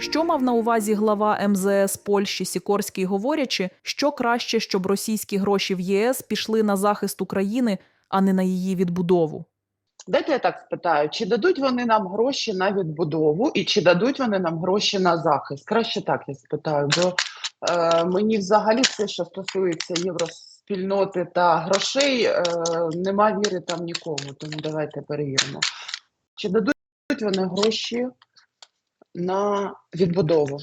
Що мав на увазі глава МЗС Польщі Сікорський, говорячи, що краще, щоб російські гроші в ЄС пішли на захист України, а не на її відбудову? Дайте я так спитаю: чи дадуть вони нам гроші на відбудову, і чи дадуть вони нам гроші на захист? Краще так я спитаю, бо е, мені взагалі все, що стосується євроспільноти та грошей, е, нема віри там нікому. Тому давайте перевіримо. Чи дадуть вони гроші на відбудову?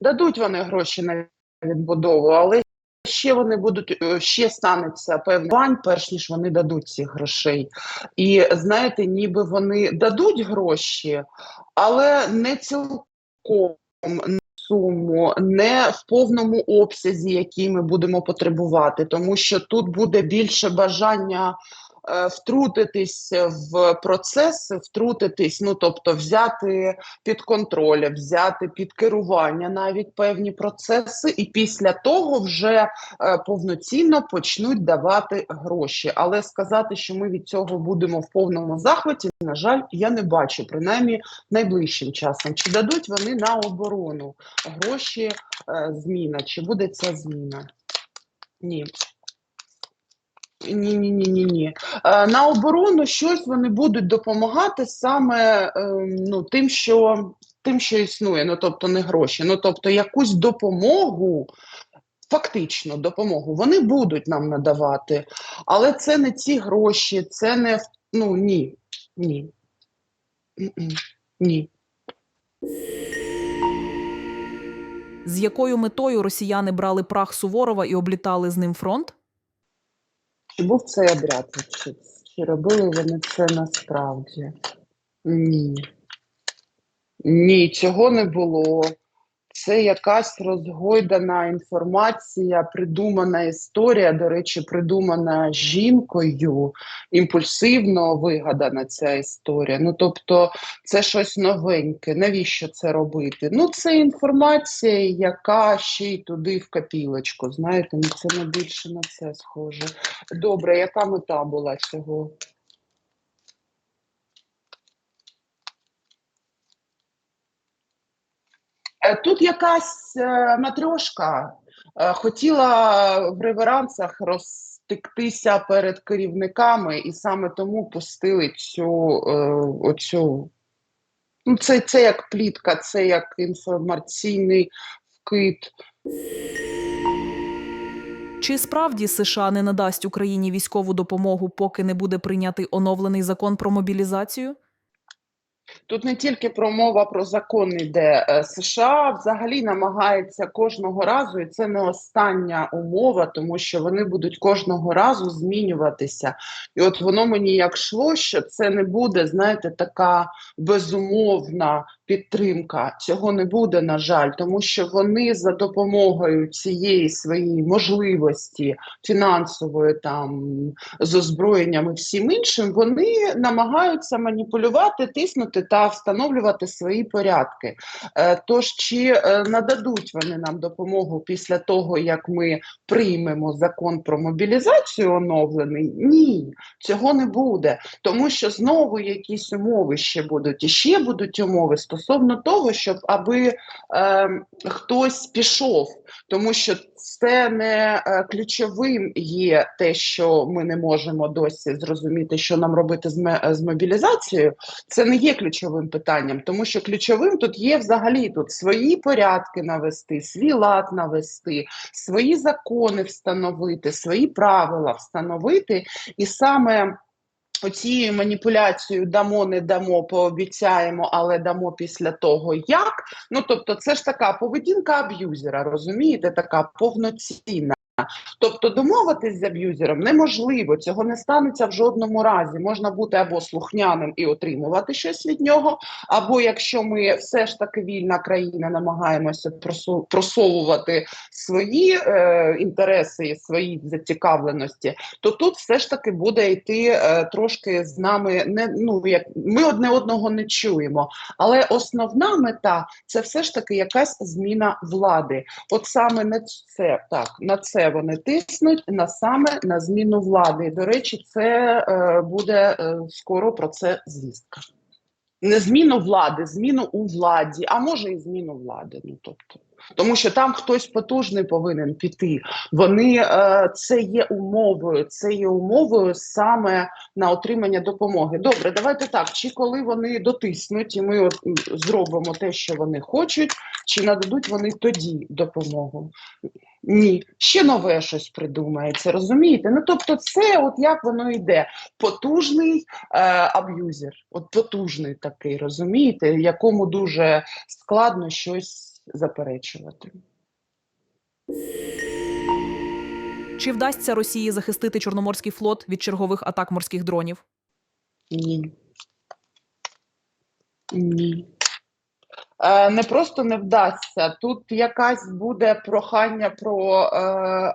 Дадуть вони гроші на відбудову, але ще вони будуть е, ще станеться певний перш ніж вони дадуть цих грошей. І знаєте, ніби вони дадуть гроші, але не цілком не суму, не в повному обсязі, який ми будемо потребувати, тому що тут буде більше бажання. Е, Втрутитись в процеси, втрутитись, ну тобто взяти під контроль, взяти під керування навіть певні процеси, і після того вже е, повноцінно почнуть давати гроші. Але сказати, що ми від цього будемо в повному захваті, на жаль, я не бачу, принаймні найближчим часом. Чи дадуть вони на оборону гроші е, зміна? Чи буде ця зміна? Ні. Ні, ні, ні, ні, ні. На оборону щось вони будуть допомагати саме е, ну, тим, що тим, що існує, ну тобто не гроші. Ну тобто якусь допомогу, фактично допомогу, вони будуть нам надавати, але це не ці гроші, це не ну ні. Ні. Ні. З якою метою росіяни брали прах Суворова і облітали з ним фронт? Чи був цей обряд? Чи, чи робили вони це насправді? Ні. Ні, цього не було. Це якась розгойдана інформація, придумана історія, до речі, придумана жінкою, імпульсивно вигадана ця історія. Ну, тобто, це щось новеньке. Навіщо це робити? Ну, це інформація, яка ще й туди в копілочку. Знаєте, ну це не більше на це схоже. Добре, яка мета була цього? Тут якась е, е, хотіла в реверансах розтектися перед керівниками, і саме тому пустили цю е, оцю. Ну, це, це як плітка, це як інформаційний вкид. Чи справді США не надасть Україні військову допомогу, поки не буде прийнятий оновлений закон про мобілізацію? Тут не тільки промова про закон іде. Е, США взагалі намагається кожного разу, і це не остання умова, тому що вони будуть кожного разу змінюватися. І от воно мені як шло, що це не буде, знаєте, така безумовна підтримка. Цього не буде, на жаль, тому що вони за допомогою цієї своєї можливості фінансової там з озброєнням і всім іншим, вони намагаються маніпулювати, тиснути та встановлювати свої порядки. Е, Тож чи е, нададуть вони нам допомогу після того, як ми приймемо закон про мобілізацію оновлений? Ні, цього не буде, тому що знову якісь умови ще будуть. І ще будуть умови стосовно того, щоб аби е, хтось пішов, тому що це не е, ключовим є те, що ми не можемо досі зрозуміти, що нам робити з, з мобілізацією. Це не є ключовим питанням, тому що ключовим тут є взагалі тут свої порядки навести, свій лад навести, свої закони встановити, свої правила встановити, і саме. Оцією маніпуляцією дамо, не дамо, пообіцяємо, але дамо після того як. Ну тобто, це ж така поведінка аб'юзера, розумієте, така повноцінна. Тобто домовитись з аб'юзером неможливо, цього не станеться в жодному разі. Можна бути або слухняним і отримувати щось від нього, або якщо ми все ж таки вільна країна, намагаємося просовувати свої е, інтереси і свої зацікавленості, то тут все ж таки буде йти е, трошки з нами не ну як ми одне одного не чуємо. Але основна мета це все ж таки якась зміна влади. От саме на це так на це вони тиснуть на саме на зміну влади. І, до речі, це е, буде е, скоро про це звістка. Не зміну влади, зміну у владі, а може і зміну влади. Ну тобто, тому що там хтось потужний повинен піти. Вони е, це є умовою, це є умовою саме на отримання допомоги. Добре, давайте так. Чи коли вони дотиснуть, і ми от, зробимо те, що вони хочуть, чи нададуть вони тоді допомогу? Ні, ще нове щось придумається, розумієте? Ну тобто, це от як воно йде. Потужний е, аб'юзер, от потужний такий, розумієте, якому дуже складно щось заперечувати. Чи вдасться Росії захистити Чорноморський флот від чергових атак морських дронів? Ні. Ні. Е, не просто не вдасться. Тут якась буде прохання про е,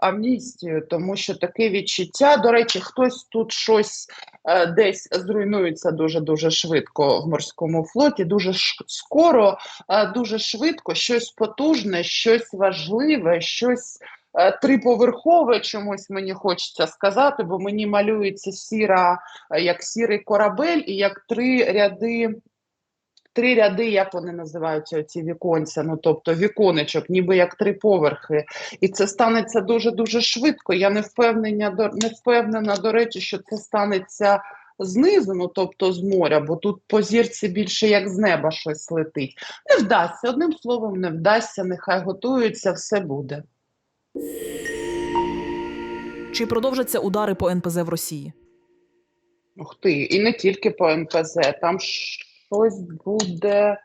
амністію, тому що таке відчуття. До речі, хтось тут щось е, десь зруйнується дуже дуже швидко в морському флоті. Дуже скоро, е, дуже швидко, щось потужне, щось важливе, щось. е, Триповерхове чомусь мені хочеться сказати, бо мені малюється сіра, е, як сірий корабель, і як три ряди три ряди, як вони називаються, ці віконця, ну тобто віконечок, ніби як три поверхи. І це станеться дуже-дуже швидко. Я не впевнена, до, не впевнена, до речі, що це станеться знизу, ну тобто з моря, бо тут по зірці більше як з неба щось летить. Не вдасться, одним словом, не вдасться, нехай готуються, все буде. Чи продовжаться удари по НПЗ в Росії? Ух ти, і не тільки по НПЗ, там щось буде.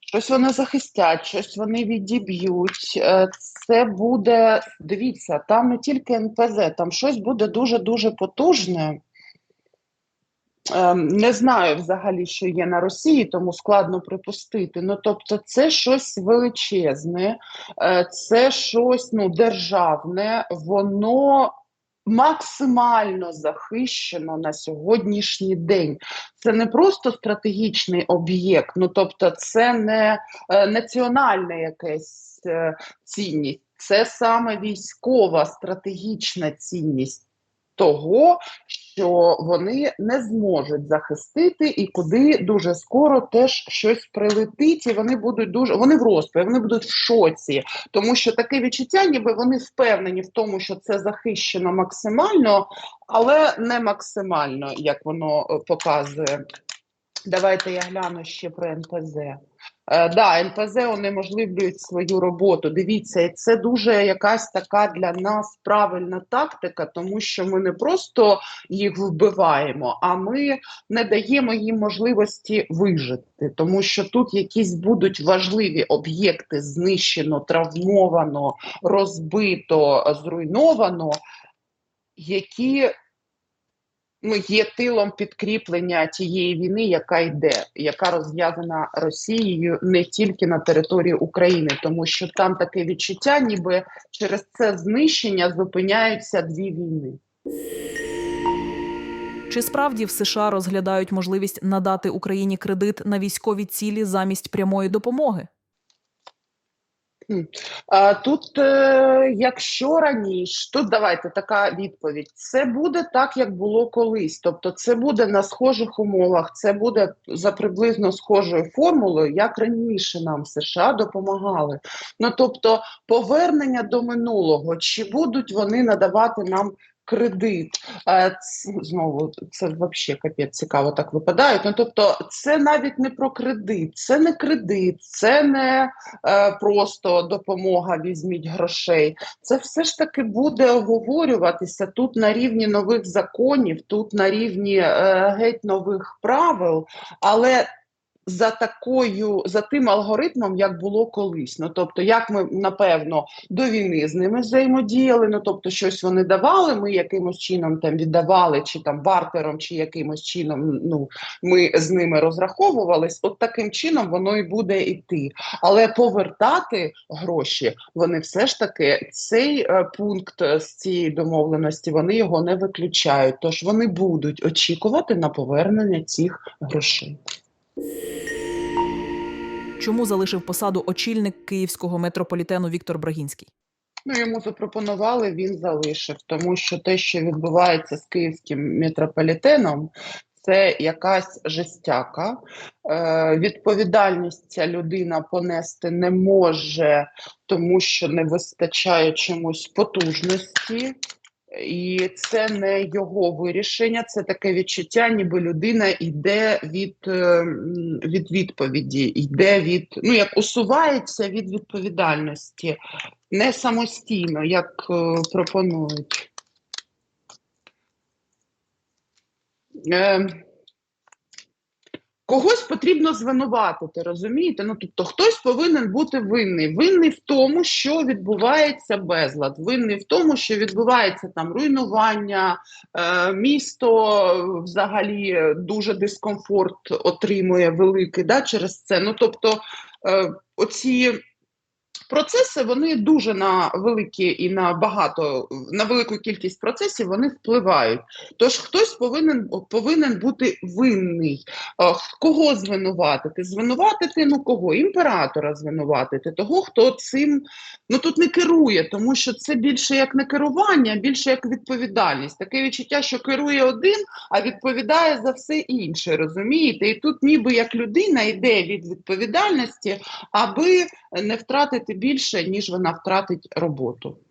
Щось вони захистять, щось вони відіб'ють. Е, Це буде, дивіться, там не тільки НПЗ, там щось буде дуже-дуже потужне. Ем, Не знаю взагалі, що є на Росії, тому складно припустити. Ну, тобто, це щось величезне, е, це щось ну, державне, воно максимально захищено на сьогоднішній день. Це не просто стратегічний об'єкт, ну тобто, це не е, національна якась е, цінність, це саме військова стратегічна цінність того, що вони не зможуть захистити, і куди дуже скоро теж щось прилетить, і вони будуть дуже вони в розпі, вони будуть в шоці, тому що таке відчуття, ніби вони впевнені в тому, що це захищено максимально, але не максимально, як воно е, показує. Давайте я гляну ще про НПЗ. Е, да, НПЗ унеможливлюють свою роботу. Дивіться, це дуже якась така для нас правильна тактика, тому що ми не просто їх вбиваємо, а ми не даємо їм можливості вижити, тому що тут якісь будуть важливі об'єкти знищено, травмовано, розбито, зруйновано, які ну, є тилом підкріплення тієї війни, яка йде, яка розв'язана Росією не тільки на території України, тому що там таке відчуття, ніби через це знищення зупиняються дві війни. Чи справді в США розглядають можливість надати Україні кредит на військові цілі замість прямої допомоги? Тут, е, якщо раніше, тут давайте така відповідь: це буде так, як було колись. Тобто, це буде на схожих умовах, це буде за приблизно схожою формулою, як раніше нам США допомагали. Ну тобто, повернення до минулого, чи будуть вони надавати нам кредит? Знову це взагалі капець цікаво так випадають. Ну тобто, це навіть не про кредит, це не кредит, це не е, просто допомога, візьміть грошей. Це все ж таки буде оговорюватися тут на рівні нових законів, тут на рівні е, геть нових правил, але за такою, за тим алгоритмом, як було колись. Ну тобто, як ми напевно до війни з ними взаємодіяли, ну тобто, щось вони давали, ми якимось чином там віддавали, чи там бартером, чи якимось чином ну ми з ними розраховувались. От таким чином воно і буде йти. Але повертати гроші вони все ж таки цей е, пункт е, з цієї домовленості вони його не виключають. Тож вони будуть очікувати на повернення цих грошей. Чому залишив посаду очільник київського метрополітену Віктор Брагінський? Ну, йому запропонували, він залишив, тому що те, що відбувається з київським метрополітеном, це якась жестяка. Е, відповідальність ця людина понести не може, тому що не вистачає чомусь потужності. І це не його вирішення, це таке відчуття, ніби людина йде від, е, від відповіді, йде від, ну як усувається від відповідальності не самостійно, як е, пропонують. Е, когось потрібно звинуватити, розумієте? Ну, тобто хтось повинен бути винний. Винний в тому, що відбувається безлад, винний в тому, що відбувається там руйнування, е, місто взагалі дуже дискомфорт отримує великий да, через це. Ну, тобто, е, оці процеси вони дуже на великі і на багато на велику кількість процесів вони впливають. Тож хтось повинен повинен бути винний. Е, Кого звинуватити? Звинуватити ну кого? Імператора звинуватити, того, хто цим ну тут не керує, тому що це більше як не керування, більше як відповідальність. Таке відчуття, що керує один, а відповідає за все інше. Розумієте? І тут, ніби як людина йде від відповідальності, аби не втратити більше, ніж вона втратить роботу.